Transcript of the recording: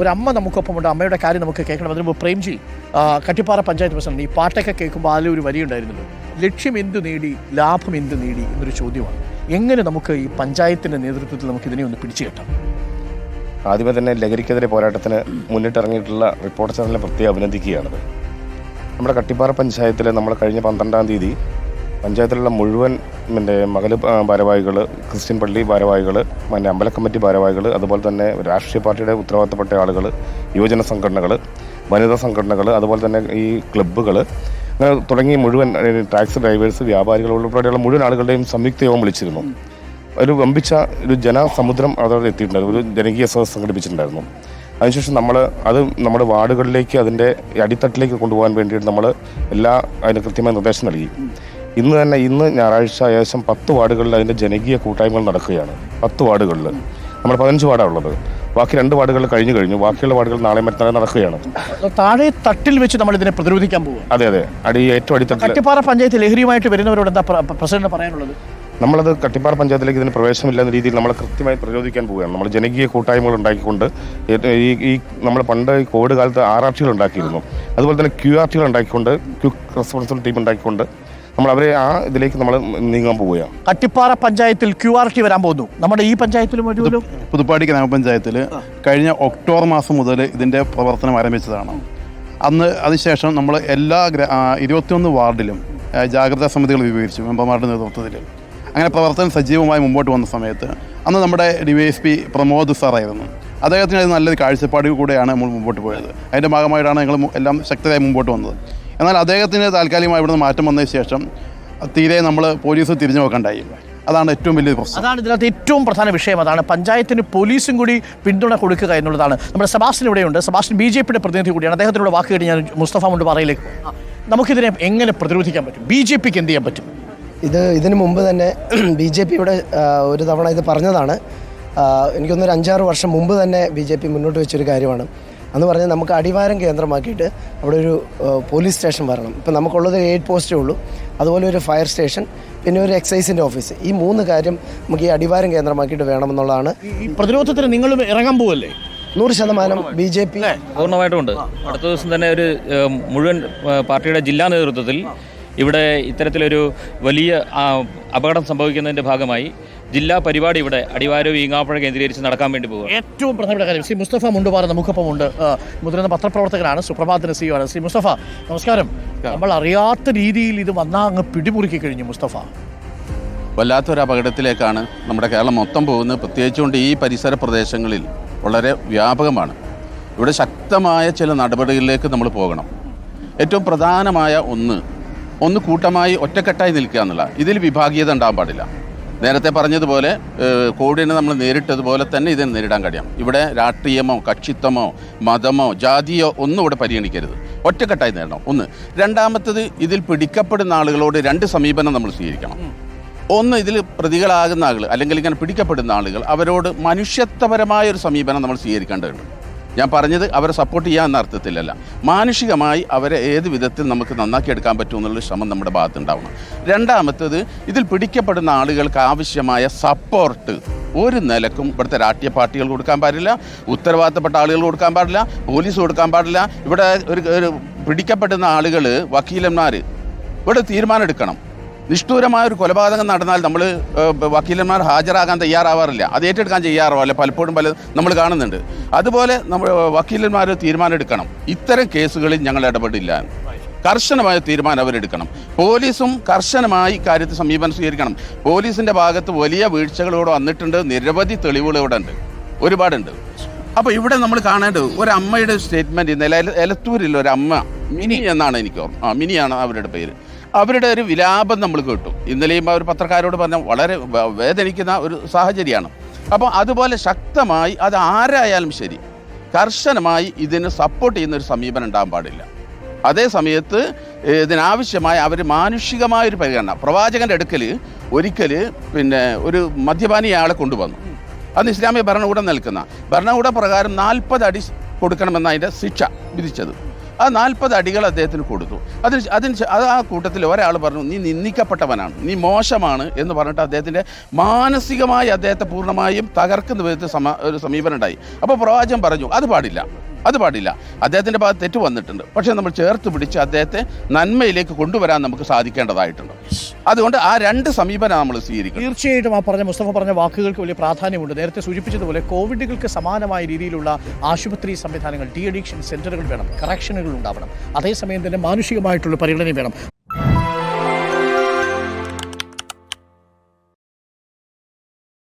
ഒരു അമ്മ നമുക്കൊപ്പമുണ്ട്. അമ്മയുടെ കാര്യം നമുക്ക് കേൾക്കണം. അതിന് മുമ്പ് പ്രേംജി കട്ടിപ്പാറ പഞ്ചായത്ത് പ്രസിഡന്റ് ഈ പാട്ടൊക്കെ കേൾക്കുമ്പോൾ അതിൽ ഒരു വരി ഉണ്ടായിരുന്നല്ലോ ലക്ഷ്യം എന്ത് നേടി ലാഭം എന്ത് നേടി എന്നൊരു ചോദ്യമാണ്. എങ്ങനെ നമുക്ക് ഈ പഞ്ചായത്തിന്റെ നേതൃത്വത്തിൽ നമുക്ക് ഇതിനെ ഒന്ന് പിടിച്ചു കെട്ടാം? ആദ്യമേ തന്നെ ലഹരിക്കെതിരെ പോരാട്ടത്തിന് മുന്നിട്ടിറങ്ങിയിട്ടുള്ള റിപ്പോർട്ടർ ചാനലിനെ പ്രത്യേകം അഭിനന്ദിക്കുകയാണത്. നമ്മുടെ കട്ടിപ്പാറ പഞ്ചായത്തിൽ നമ്മൾ കഴിഞ്ഞ പന്ത്രണ്ടാം തീയതി പഞ്ചായത്തിലുള്ള മുഴുവൻ പിന്നെ മകൾ ഭാരവാഹികൾ ക്രിസ്ത്യൻ പള്ളി ഭാരവാഹികൾ പിന്നെ അമ്പല കമ്മിറ്റി ഭാരവാഹികൾ അതുപോലെ തന്നെ രാഷ്ട്രീയ പാർട്ടിയുടെ ഉത്തരവാദിത്തപ്പെട്ട ആളുകൾ യുവജന സംഘടനകൾ വനിതാ സംഘടനകൾ അതുപോലെ തന്നെ ഈ ക്ലബ്ബുകൾ അങ്ങനെ തുടങ്ങി മുഴുവൻ ടാക്സി ഡ്രൈവേഴ്സ് വ്യാപാരികൾ ഉൾപ്പെടെയുള്ള മുഴുവൻ ആളുകളുടെയും സംയുക്ത യോഗം വിളിച്ചിരുന്നു. ഒരു വമ്പിച്ച ഒരു ജനസമുദ്രം അതോടെ എത്തിയിട്ടുണ്ടായിരുന്നു. ഒരു ജനകീയ സദസ് സംഘടിപ്പിച്ചിട്ടുണ്ടായിരുന്നു. അതിനുശേഷം നമ്മൾ അത് നമ്മുടെ വാർഡുകളിലേക്ക് അതിന്റെ അടിത്തട്ടിലേക്ക് കൊണ്ടുപോകാൻ വേണ്ടിയിട്ട് നമ്മൾ എല്ലാ അതിന് കൃത്യമായ നിർദ്ദേശം നൽകി. ഇന്ന് തന്നെ ഇന്ന് ഞായറാഴ്ച ഏകദേശം പത്ത് വാർഡുകളിൽ അതിന്റെ ജനകീയ കൂട്ടായ്മകൾ നടക്കുകയാണ്. പത്ത് വാർഡുകളിൽ. നമ്മൾ പതിനഞ്ച് വാർഡാണ് ഉള്ളത്. ബാക്കി രണ്ട് വാർഡുകൾ കഴിഞ്ഞു കഴിഞ്ഞു. ബാക്കിയുള്ള വാർഡുകൾ നാളെ മറ്റന്നാളെ നടക്കുകയാണ്. താഴെ തട്ടിൽ വെച്ച് നമ്മൾ ഇതിനെ പ്രതിരോധിക്കാൻ പോകും അതെ അതെ. അടി ഏറ്റവും അടിത്തട്ടിൽ കട്ടിപ്പാറ പഞ്ചായത്ത് ലഹരിയുമായിട്ട് വരുന്നവരോട് എന്താ പ്രസിഡന്റ് പറയാനുള്ളത്? നമ്മളത് കട്ടിപ്പാറ പഞ്ചായത്തിലേക്ക് ഇതിന് പ്രവേശനമില്ലാത്ത രീതിയിൽ നമ്മൾ കൃത്യമായി പ്രതിരോധിക്കാൻ പോവുകയാണ്. നമ്മൾ ജനകീയ കൂട്ടായ്മകൾ ഉണ്ടാക്കിക്കൊണ്ട് ഈ ഈ നമ്മൾ പണ്ട് ഈ കോവിഡ് കാലത്ത് ആർ ആർ ടികൾ ഉണ്ടാക്കിയിരുന്നു. അതുപോലെ തന്നെ ക്യു ആർ ടികൾ ഉണ്ടാക്കിക്കൊണ്ട് ക്വിക്ക് റെസ്പോൺസിബിൾ ടീം ഉണ്ടാക്കിക്കൊണ്ട് നമ്മൾ അവരെ ആ ഇതിലേക്ക് നമ്മൾ നീങ്ങാൻ പോവുകയാണ്. കട്ടിപ്പാറ പഞ്ചായത്തിൽ ക്യു ആർ ടി വരാൻ പോകുന്നു. നമ്മുടെ ഈ പഞ്ചായത്തിലും ഒരു പുതുപ്പാടി ഗ്രാമപഞ്ചായത്തിൽ കഴിഞ്ഞ ഒക്ടോബർ മാസം മുതൽ ഇതിന്റെ പ്രവർത്തനം ആരംഭിച്ചതാണ്. അന്ന് അതിനുശേഷം നമ്മൾ എല്ലാ ഇരുപത്തിയൊന്ന് വാർഡിലും ജാഗ്രതാ സമിതികൾ രൂപീകരിച്ചു മെമ്പർമാരുടെ നേതൃത്വത്തിൽ. അങ്ങനെ പ്രവർത്തനം സജീവമായി മുമ്പോട്ട് വന്ന സമയത്ത് അന്ന് നമ്മുടെ D Y S P Pramod സാറായിരുന്നു. അദ്ദേഹത്തിന് അത് നല്ലൊരു കാഴ്ചപ്പാടിൽ കൂടെയാണ് നമ്മൾ മുമ്പോട്ട് പോയത്. അതിന്റെ ഭാഗമായിട്ടാണ് ഞങ്ങൾ എല്ലാം ശക്തരായി മുമ്പോട്ട് വന്നത്. എന്നാൽ അദ്ദേഹത്തിന് താൽക്കാലികമായി ഇവിടുന്ന് മാറ്റം വന്നതിന് ശേഷം തീരെ നമ്മൾ പോലീസ് തിരിഞ്ഞു നോക്കണ്ടായി. അതാണ് ഏറ്റവും വലിയ പ്രശ്നം. അതാണ് ഇതിനകത്ത് ഏറ്റവും പ്രധാന വിഷയം. അതാണ് പഞ്ചായത്തിന് പോലീസും കൂടി പിന്തുണ കൊടുക്കുക എന്നുള്ളതാണ്. നമ്മുടെ സെബാസ്റ്റ്യൻ ഇവിടെയുണ്ട്. സെബാസ്റ്റ്യൻ ബി ജെ പിയുടെ പ്രതിനിധി കൂടിയാണ്. അദ്ദേഹത്തിനോട് വാക്ക് കേട്ട് ഞാൻ മുസ്തഫ മുണ്ട് പറയിലേക്ക്. നമുക്കിതിനെ എങ്ങനെ പ്രതിരോധിക്കാൻ പറ്റും? ബി ജെ പിക്ക് എന്ത് ചെയ്യാൻ പറ്റും? ഇത് ഇതിനു മുമ്പ് തന്നെ ബി ജെ പിയുടെ ഒരു തവണ ഇത് പറഞ്ഞതാണ്. എനിക്കൊന്നൊരു അഞ്ചാറ് വർഷം മുമ്പ് തന്നെ ബി ജെ പി മുന്നോട്ട് വെച്ചൊരു കാര്യമാണ്. അന്ന് പറഞ്ഞാൽ നമുക്ക് അടിവാരം കേന്ദ്രമാക്കിയിട്ട് അവിടെ ഒരു പോലീസ് സ്റ്റേഷൻ വരണം. ഇപ്പം നമുക്കുള്ളത് എയ്ഡ് പോസ്റ്റേ ഉള്ളൂ. അതുപോലെ ഒരു ഫയർ സ്റ്റേഷൻ പിന്നെ ഒരു എക്സൈസിന്റെ ഓഫീസ്. ഈ മൂന്ന് കാര്യം നമുക്ക് ഈ അടിവാരം കേന്ദ്രമാക്കിയിട്ട് വേണമെന്നുള്ളതാണ്. ഈ പ്രതിരോധത്തിന് നിങ്ങളും ഇറങ്ങാൻ പോവല്ലേ? നൂറ് ശതമാനം ബി ജെ പി പൂർണമായിട്ടും ഉണ്ട് അടുത്ത ദിവസം തന്നെ ഒരു മുഴുവൻ പാർട്ടിയുടെ ജില്ലാ നേതൃത്വത്തിൽ ഇവിടെ ഇത്തരത്തിലൊരു വലിയ അപകടം സംഭവിക്കുന്നതിന്റെ ഭാഗമായി ജില്ലാ പരിപാടി ഇവിടെ അടിവാരവും ഈങ്ങാപ്പുഴ കേന്ദ്രീകരിച്ച് നടക്കാൻ വേണ്ടി പോകും ഏറ്റവും പ്രധാനപ്പെട്ട കാര്യം ശ്രീ മുസ്തഫ മുണ്ടുപാറ നമുക്കൊപ്പം ഉണ്ട്. മുതിർന്ന പത്രപ്രവർത്തകനാണ് സുപ്രഭാതത്തിന് സി ആണ്. ശ്രീ മുസ്തഫ നമസ്കാരം. നമ്മൾ അറിയാത്ത രീതിയിൽ ഇത് വന്നാൽ അങ്ങ് പിടിമുറുക്കി കഴിഞ്ഞു മുസ്തഫ. വല്ലാത്തൊരു അപകടത്തിലേക്കാണ് നമ്മുടെ കേരളം മൊത്തം പോകുന്നത്. പ്രത്യേകിച്ചുകൊണ്ട് ഈ പരിസര പ്രദേശങ്ങളിൽ വളരെ വ്യാപകമാണ്. ഇവിടെ ശക്തമായ ചില നടപടികളിലേക്ക് നമ്മൾ പോകണം. ഏറ്റവും പ്രധാനമായ ഒന്ന് ഒന്ന് കൂട്ടമായി ഒറ്റക്കെട്ടായി നിൽക്കുക എന്നുള്ള ഇതിൽ വിഭാഗീയത ഉണ്ടാകാൻ പാടില്ല. നേരത്തെ പറഞ്ഞതുപോലെ കോവിഡിനെ നമ്മൾ നേരിട്ടതുപോലെ തന്നെ ഇതിനെ നേരിടാൻ കഴിയാം ഇവിടെ രാഷ്ട്രീയമോ കക്ഷിത്വമോ മതമോ ജാതിയോ ഒന്നും ഇവിടെ പരിഗണിക്കരുത്. ഒറ്റക്കെട്ടായി നേടണം. ഒന്ന് രണ്ടാമത്തത് ഇതിൽ പിടിക്കപ്പെടുന്ന ആളുകളോട് രണ്ട് സമീപനം നമ്മൾ സ്വീകരിക്കണം. ഒന്ന് ഇതിൽ പ്രതികളാകുന്ന ആളുകൾ അല്ലെങ്കിൽ ഇങ്ങനെ പിടിക്കപ്പെടുന്ന ആളുകൾ അവരോട് മനുഷ്യത്വപരമായ ഒരു സമീപനം നമ്മൾ സ്വീകരിക്കേണ്ടതുണ്ട്. ഞാൻ പറഞ്ഞത് അവരെ സപ്പോർട്ട് ചെയ്യുക എന്ന അർത്ഥത്തിലല്ല. മാനുഷികമായി അവരെ ഏത് വിധത്തിൽ നമുക്ക് നന്നാക്കി എടുക്കാൻ പറ്റും എന്നുള്ള ശ്രമം നമ്മുടെ ഭാഗത്തുണ്ടാവണം. രണ്ടാമത്തത് ഇതിൽ പിടിക്കപ്പെടുന്ന ആളുകൾക്ക് ആവശ്യമായ സപ്പോർട്ട് ഒരു നിലക്കും ഇവിടുത്തെ രാഷ്ട്രീയ പാർട്ടികൾ കൊടുക്കാൻ പാടില്ല ഉത്തരവാദിത്തപ്പെട്ട ആളുകൾ കൊടുക്കാൻ പാടില്ല പോലീസ് കൊടുക്കാൻ പാടില്ല. ഇവിടെ ഒരു പിടിക്കപ്പെടുന്ന ആളുകൾ വക്കീലന്മാർ ഇവിടെ തീരുമാനം എടുക്കണം. നിഷ്ഠൂരമായ ഒരു കൊലപാതകം നടന്നാൽ നമ്മൾ വക്കീലന്മാർ ഹാജരാകാൻ തയ്യാറാവാറില്ല. അത് ഏറ്റെടുക്കാൻ ചെയ്യാറാവില്ല പലപ്പോഴും പല നമ്മൾ കാണുന്നുണ്ട്. അതുപോലെ നമ്മൾ വക്കീലന്മാർ തീരുമാനമെടുക്കണം. ഇത്തരം കേസുകളിൽ ഞങ്ങൾ ഇടപെടില്ല. കർശനമായ തീരുമാനം അവരെടുക്കണം. പോലീസും കർശനമായി കാര്യത്തിൽ സമീപനം സ്വീകരിക്കണം. പോലീസിന്റെ ഭാഗത്ത് വലിയ വീഴ്ചകളോട് വന്നിട്ടുണ്ട്. നിരവധി തെളിവുകൾ ഇവിടെ ഉണ്ട്. ഒരുപാടുണ്ട്. അപ്പോൾ ഇവിടെ നമ്മൾ കാണേണ്ടത് ഒരു അമ്മയുടെ സ്റ്റേറ്റ്മെന്റ് ഇന്നലെ എല- എലത്തൂരിൽ ഒരു അമ്മ മിനി എന്നാണ് എനിക്ക് ഓർമ്മ. ആ മിനിയാണ് അവരുടെ പേര്. അവരുടെ ഒരു വിലാപം നമ്മൾ കേട്ടു. ഇന്നലെയും അവർ പത്രക്കാരോട് പറഞ്ഞ വളരെ വേദനിക്കുന്ന ഒരു സാഹചര്യമാണ്. അപ്പോൾ അതുപോലെ ശക്തമായി അത് ആരായാലും ശരി കർശനമായി ഇതിന് സപ്പോർട്ട് ചെയ്യുന്ന ഒരു സമീപനം ഉണ്ടാകാൻ പാടില്ല. അതേ സമയത്ത് ഇതിനാവശ്യമായ അവർ മാനുഷികമായ ഒരു പരിഗണന. പ്രവാചകന്റെ അടുക്കൽ ഒരിക്കൽ പിന്നെ ഒരു മദ്യപാനി ആളെ കൊണ്ടുവന്നു. അന്ന് ഇസ്ലാമിക ഭരണകൂടം നിൽക്കുന്ന. ഭരണകൂട പ്രകാരം നാൽപ്പത് അടി കൊടുക്കണമെന്ന അതിന്റെ ശിക്ഷ വിധിച്ചത്. ആ നാൽപ്പത് അടികൾ അദ്ദേഹത്തിന് കൊടുത്തു. അതിന് അതിന് അത് ആ കൂട്ടത്തിൽ ഒരാൾ പറഞ്ഞു നീ നിന്ദിക്കപ്പെട്ടവനാണ് നീ മോശമാണ് എന്ന് പറഞ്ഞിട്ട് അദ്ദേഹത്തിന്റെ മാനസികമായി അദ്ദേഹത്തെ പൂർണമായും തകർക്കുന്ന വിധത്തിൽ സമ ഒരു സമീപനം ഉണ്ടായി. അപ്പോൾ പ്രവാചകൻ പറഞ്ഞു അത് പാടില്ല അത് പാടില്ല. അദ്ദേഹത്തിന്റെ ഭാഗത്ത് തെറ്റ് വന്നിട്ടുണ്ട്. പക്ഷേ നമ്മൾ ചേർത്ത് പിടിച്ച് അദ്ദേഹത്തെ നന്മയിലേക്ക് കൊണ്ടുവരാൻ നമുക്ക് സാധിക്കേണ്ടതായിട്ടുണ്ട്. അതുകൊണ്ട് ആ രണ്ട് സമീപനം നമ്മൾ സ്വീകരിക്കും തീർച്ചയായിട്ടും ആ പറഞ്ഞ മുസ്തഫ പറഞ്ഞ വാക്കുകൾക്ക് വലിയ പ്രാധാന്യമുണ്ട്. നേരത്തെ സൂചിപ്പിച്ചതുപോലെ കോവിഡുകൾക്ക് സമാനമായ രീതിയിലുള്ള ആശുപത്രി സംവിധാനങ്ങൾ ഡി അഡിക്ഷൻ സെന്ററുകൾ വേണം കറക്ഷനുകൾ ഉണ്ടാവണം. അതേസമയം തന്നെ മാനുഷികമായിട്ടുള്ള പരിഗണന വേണം.